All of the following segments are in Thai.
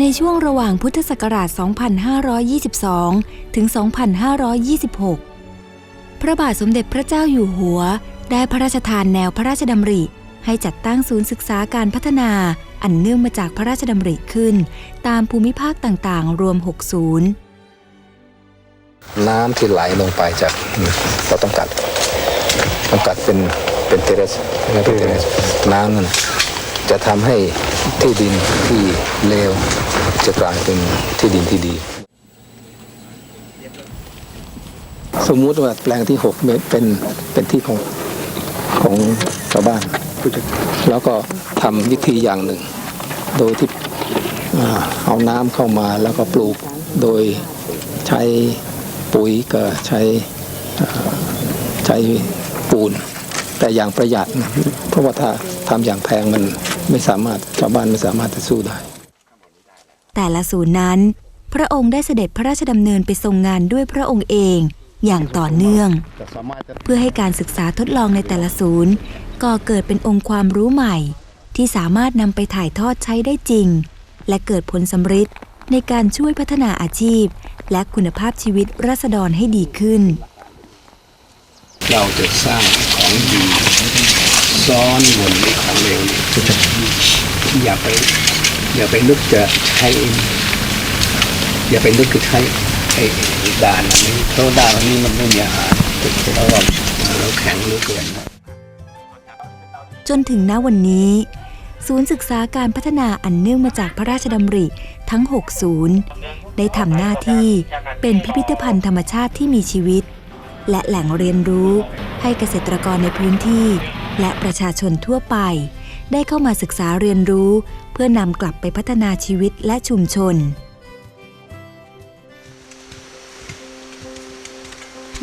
ในช่วงระหว่างพุทธศักราช 2522 ถึง 2526 พระบาทสมเด็จพระเจ้าอยู่หัว ได้พระราชทานแนวพระราชดำริ ให้จัดตั้งศูนย์ศึกษาการพัฒนา อันเนื่องมาจากพระราชดำริขึ้น ตามภูมิภาคต่างๆ รวม 6 ศูนย์ น้ำที่ไหลลงไปจากเราต้องกัดต้องกัดเป็นเป็นเทเรสเป็นเทเรสน้ำนั่น จะทำให้ที่ดินที่เลวจะกลายเป็นที่ดินที่ดี สมมุติว่าแปลงที่6เมตรเป็นเป็นที่ของของชาวบ้าน แล้วก็ทำวิธีอย่างหนึ่ง โดยที่เอาน้ำเข้ามาแล้วก็ปลูกโดยใช้ปุ๋ยก็ใช้ใช้ปูน แต่อย่างประหยัด เพราะว่าถ้าทำอย่างแพงมัน ไม่สามารถชาวบ้านไม่สามารถจะสู้ได้ แต่ละศูนย์นั้น พระองค์ได้เสด็จพระราชดำเนินไปทรงงานด้วยพระองค์เองอย่างต่อเนื่อง เพื่อให้การศึกษาทดลองในแต่ละศูนย์ก่อเกิดเป็นองค์ความรู้ใหม่ ที่สามารถนำไปถ่ายทอดใช้ได้จริง และเกิดผลสำฤทธิ์ในการช่วยพัฒนาอาชีพ และคุณภาพชีวิตรัษฎรให้ดีขึ้น เราจะสร้างของดี ซ้อนบนของเลวเนี่ยอย่าไป อย่าไปนึกจะใช้อย่าไปนึกจะใช้ไอ้ด่านอันนี้เพราะด่านอันนี้มันไม่มีอาหารเราเราเราแข็งเหลือเกินนะจนถึงณวันนี้ ศูนย์ศึกษาการพัฒนาอันเนื่องมาจากพระราชดำริทั้ง 6 ศูนย์ ได้ทำหน้าที่เป็นพิพิธภัณฑ์ธรรมชาติที่มีชีวิต และแหล่งเรียนรู้ให้เกษตรกรในพื้นที่ และประชาชนทั่วไป ได้เข้ามาศึกษาเรียนรู้ เพื่อนำกลับไปพัฒนาชีวิตและชุมชน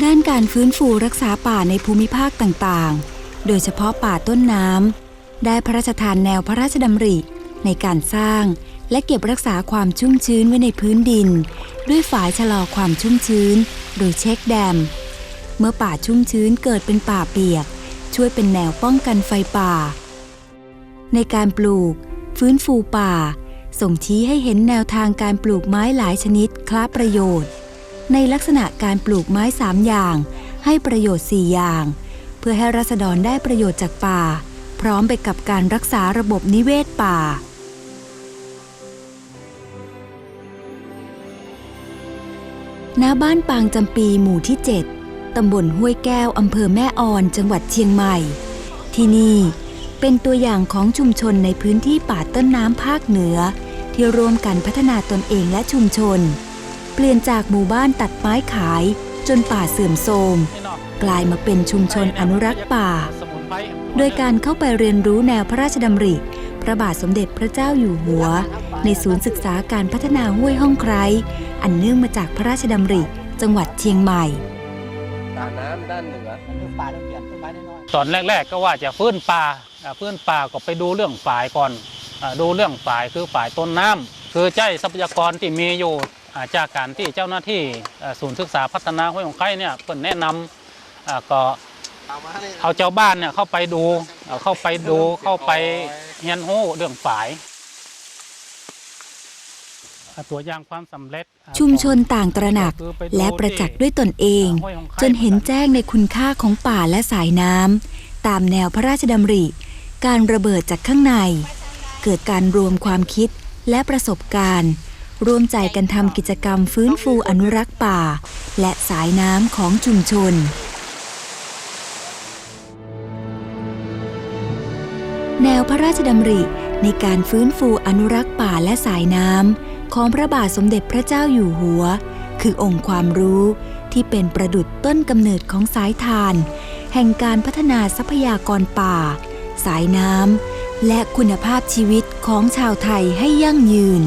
ด้านการฟื้นฟูรักษาป่าในภูมิภาคต่างๆ โดยเฉพาะป่าต้นน้ำได้พระราชทานแนวพระราชดำริในการสร้างและเก็บรักษาความชุ่มชื้นไว้ในพื้นดิน ด้วยฝายชะลอความชุ่มชื้น โดยเช็คแดม เมื่อป่าชุ่มชื้นเกิดเป็นป่าเปียก ช่วยเป็นแนวป้องกันไฟป่า ในการปลูก ฟื้นฟูป่า ส่งชี้ให้เห็นแนวทางการปลูกไม้หลายชนิดคล้าประโยชน์ ในลักษณะการปลูกไม้สามอย่าง ให้ประโยชน์4อย่าง เพื่อให้รัษฎรได้ประโยชน์จากป่า พร้อมไปกับการรักษาระบบนิเวศป่าณบ้านปางจำปีหมู่ที่ 7 ตำบลห้วยแก้วอำเภอแม่ออนจังหวัดเชียงใหม่ ที่นี่เป็นตัวอย่างของชุมชนในพื้นที่ป่าต้นน้ำภาคเหนือ ที่ร่วมกันพัฒนาตนเองและชุมชน เปลี่ยนจากหมู่บ้านตัดไม้ขาย จนป่าเสื่อมโทรมกลายมาเป็นชุมชนอนุรักษ์ป่า โดยการเข้าไปเรียนรู้แนวพระราชดำริ พระบาทสมเด็จพระเจ้าอยู่หัว ในศูนย์ศึกษาการพัฒนาห้วยห้องไคร้อันเนื่องมาจากพระราชดำริ จังหวัดเชียงใหม่ ตอนแรก ๆ ก็ว่าจะฟื้นป่าอ่าฟื้นป่าก็ไปดูเรื่องฝ่ายก่อนอาดูเรื่องฝ่ายคือฝ่ายต้นน้ำคือใจทรัพยากรที่มีอยู่อ่าจากการที่เจ้าหน้าที่อ่าศูนย์ศึกษาพัฒนาห้วยของไข่เนี่ยเพิ่นแนะนำอ่าก็เอาเจ้าบ้านเนี่ยเข้าไปดูเอาเข้าไปดูเข้าไปเรียนรู้เรื่องฝ่าย ตัวอย่างความสำเร็จ ชุมชนต่างตระหนักและประจักษ์ด้วยตนเอง จนเห็นแจ้งในคุณค่าของป่าและสายน้ำตามแนวพระราชดำริ การระเบิดจากข้างใน เกิดการรวมความคิดและประสบการณ์ ร่วมใจกันทำกิจกรรมฟื้นฟูอนุรักษ์ป่า และสายน้ำของชุมชน แนวพระราชดำริในการฟื้นฟูอนุรักษ์ป่าและสายน้ำ ของพระบาทสมเด็จพระเจ้าอยู่หัว คือองค์ความรู้ที่เป็นประดุจต้นกำเนิดของสายทาน แห่งการพัฒนาทรัพยากรป่า สายน้ำและคุณภาพชีวิตของชาวไทยให้ยั่งยืน